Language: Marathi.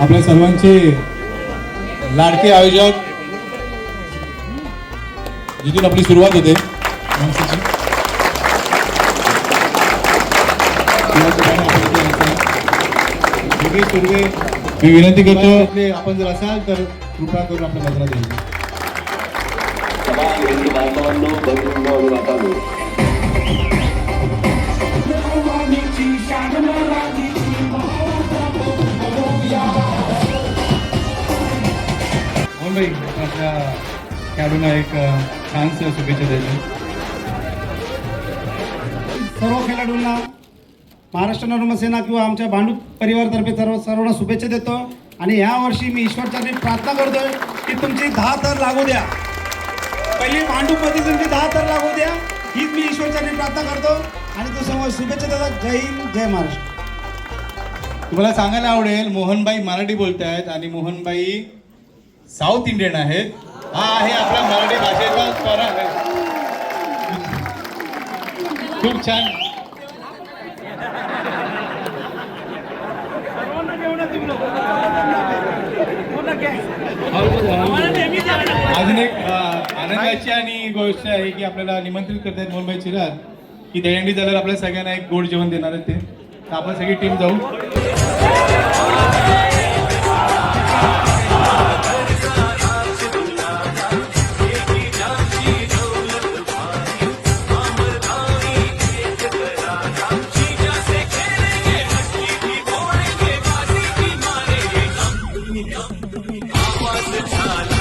आपल्या सर्वांचे लाडके आयोजक. जिथून आपली सुरुवात होते. मी विनंती करतो. आपले आपण जर असाल तर कृपा करून आपल्या नजरा द्यायची सभा भाई आपल्या खेळाडूंना एक अ, शुभेच्छा द्यायची. सर्व खेळाडूंना महाराष्ट्र नर्मसेना किंवा आमच्या भांडूप परिवारातर्फे सर्व सर्वांना शुभेच्छा देतो. आणि ह्या वर्षी मी ईश्वरचरणी प्रार्थना करतोय की तुमची दहा तर लागू द्या. पहिली भांडूपमध्ये तुमची दहा तर लागू द्या. हीच मी ईश्वरचरणी प्रार्थना करतो. आणि तो समोर शुभेच्छा देतात जय हिंद जय महाराष्ट्र. तुम्हाला सांगायला आवडेल मोहनबाई मराठी बोलतायत आणि मोहनबाई साऊथ इंडियन आहेत. हा आहे आपला मराठी भाषेचा फरक खूप छान. अजून एक आनंदाची आणि गोष्ट आहे की आपल्याला निमंत्रित करतायत मुंबई चिराग. की दहीहंडी झाल्यावर आपल्या सगळ्यांना एक गोड जेवण देणार आहेत ते. तर आपण सगळी टीम जाऊ. I was a chala